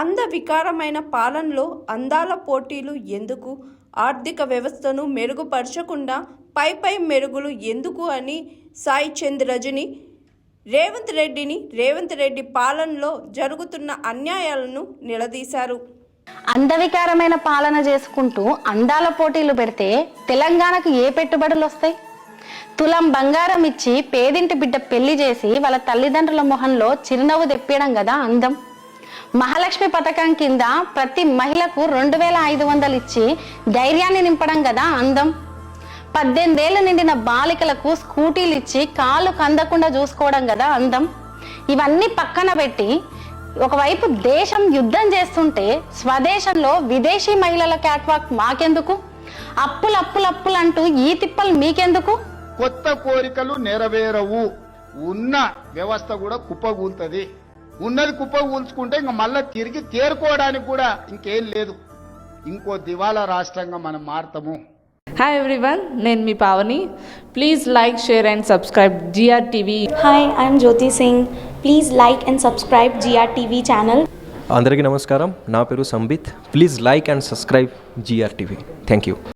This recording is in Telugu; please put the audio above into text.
అందవికారమైన పాలనలో అందాల పోటీలు ఎందుకు? ఆర్థిక వ్యవస్థను మెరుగుపరచకుండా పై పై మెరుగులు ఎందుకు అని సాయి చంద్ రజని రేవంత్ రెడ్డిని రేవంత్ రెడ్డి పాలనలో జరుగుతున్న అన్యాయాలను నిలదీశారు. అందవికారమైన పాలన చేసుకుంటూ అందాల పోటీలు పెడితే తెలంగాణకు ఏ పెట్టుబడులు వస్తాయి? తులం బంగారం ఇచ్చి పేదింటి బిడ్డ పెళ్ళి చేసి వాళ్ళ తల్లిదండ్రుల మొహంలో చిరునవ్వు తెప్పియడం కదా అందం. మహాలక్ష్మి పథకం కింద ప్రతి మహిళకు రెండు వేల ఐదు వందలు ఇచ్చి ధైర్యాన్ని నింపడం కదా అందం. పద్దెనిమిదేళ్ళు నిండిన బాలికలకు స్కూటీలు ఇచ్చి కాళ్ళు కందకుండా చూసుకోవడం కదా అందం. ఇవన్నీ పక్కన పెట్టి ఒకవైపు దేశం యుద్ధం చేస్తుంటే స్వదేశంలో విదేశీ మహిళల క్యాట్వాక్ మాకెందుకు? అప్పులు అప్పులు అప్పులు అంటూ ఈ తిప్పలు మీకెందుకు? కొత్త కోరికలు నెరవేరవు. ఉన్న వ్యవస్థ కూడా కుప్పగూలుతుంది ఉన్నది కుప్పగూల్చుకుంటే ఇంకా మళ్ళీ తిరిగి తేరుకోవడానికి కూడా ఇంకేం లేదు. ఇంకో దివాలా రాష్ట్రంగా మనం మారతాము. హాయ్ ఎవ్రీవన్ నేను మీ Pavani. Please like share and subscribe GR TV Hi, I'm Jyoti Singh. Please like and subscribe GRTV channel. అందరికీ నమస్కారం. నా పేరు Sambit. Please like and subscribe GR TV thank you